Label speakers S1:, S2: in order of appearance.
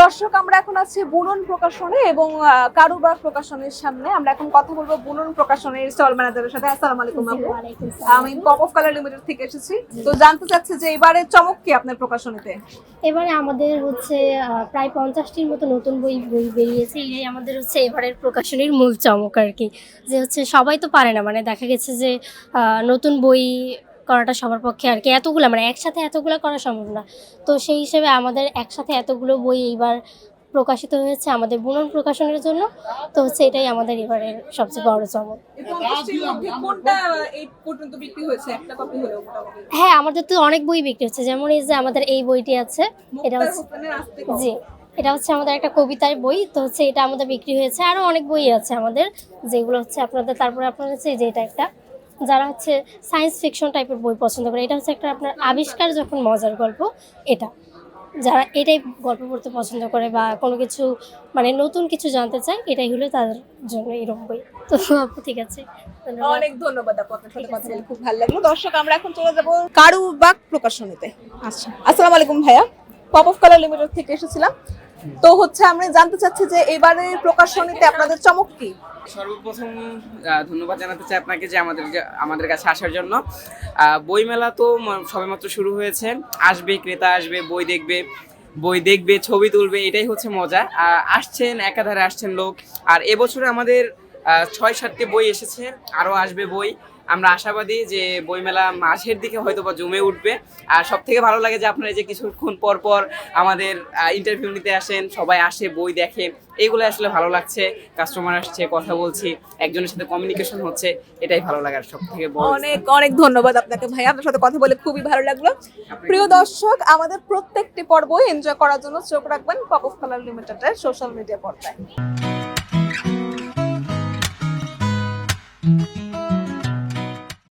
S1: দর্শক আমরা এখন আছি বুনন প্রকাশনে এবং কারুবার প্রকাশনের সামনে। আমরা এখন কথা বলব বুনন প্রকাশনের স্টল ম্যানেজারের সাথে। আসসালামু আলাইকুম আপু। আমি পপ অফ কালার লিমিটেড থেকে এসেছি। তো জানতে চাচ্ছি যে এবারে চমক কি আপনার প্রকাশনীতে?
S2: এবারে আমাদের হচ্ছে প্রায় পঞ্চাশটির মতো নতুন বই বই বেরিয়েছে। এটাই আমাদের হচ্ছে এবারের প্রকাশনীর মূল চমক আর কি। যে হচ্ছে সবাই তো পারে না। মানে দেখা গেছে যে নতুন বই করাটা সবার পক্ষে আর কি। এতগুলো মানে একসাথে এতগুলো করা সম্ভব না। তো সেই হিসেবে আমাদের একসাথে এতগুলো বই এইবার প্রকাশিত হয়েছে আমাদের বুনন প্রকাশনের জন্য। তো হচ্ছে এটাই আমাদের এবারের সবচেয়ে বড় চমক। হ্যাঁ আমাদের তো অনেক বই বিক্রি হচ্ছে। যেমন এই যে আমাদের এই বইটি আছে এটা হচ্ছে জি এটা হচ্ছে আমাদের একটা কবিতার বই। তো হচ্ছে এটা আমাদের বিক্রি হয়েছে। আরও অনেক বই আছে আমাদের যেগুলো হচ্ছে আপনাদের তারপরে আপনার হচ্ছে এই যে এটা একটা। যারা হচ্ছে সায়েন্স ফিকশন টাইপের বই পছন্দ করে এটা হচ্ছে একটা আপনার আবিষ্কার যখন মজার গল্প এটা। যারা এটাই গল্প পড়তে পছন্দ করে বা কোনো কিছু মানে নতুন কিছু জানতে চায় এটাই হলো তাদের জন্য এরকম বই। তো আপু ঠিক আছে।
S1: অনেক ধন্যবাদ আপু আপনার সাথে কথা বলে খুব ভালো লাগল। দর্শক আমরা এখন চলে যাব কারুবাগ প্রকাশনীতে। আচ্ছা। আসসালামু আলাইকুম ভাইয়া। পপ অফ কালার লিমিটেড থেকে এসেছিলাম। তো হচ্ছে আমরা জানতে চাচ্ছি যে এবারে প্রকাশনীতে আপনাদের চমক কি?
S3: সর্বপ্রথম ধন্যবাদ জানাতে চাই আপনাকে যে আমাদের আমাদের কাছে আসার জন্য। বইমেলা তো সবেমাত্র শুরু হয়েছে। আসবে, ক্রেতা আসবে, বই দেখবে বই দেখবে, ছবি তুলবে, এটাই হচ্ছে মজা। আসছেন, একাধারে আসছেন লোক। আর এবছরে আমাদের ছয় সাতটি বই এসেছে আরও আসবে বই। আমরা আশাবাদী যে বইমেলা মাসের দিকে হয়তো বা জমে উঠবে। আর সব থেকে ভালো লাগে যে আপনারা যে কিছুক্ষণ পর পর আমাদের ইন্টারভিউ নিতে আসেন সবাই আসে বই দেখে এইগুলো আসলে ভালো লাগছে। কাস্টমার আসছে কথা বলছি একজনের সাথে কমিউনিকেশন হচ্ছে এটাই ভালো লাগার সব থেকে
S1: অনেক অনেক ধন্যবাদ আপনাকে ভাইয়া। আপনার সাথে কথা বলে খুবই ভালো লাগল। প্রিয় দর্শক আমাদের প্রত্যেকটি পর্ব এনজয় করার জন্য চোখ রাখবেন পপ অফ কালার লিমিটেডের সোশ্যাল মিডিয়া পর্দায়।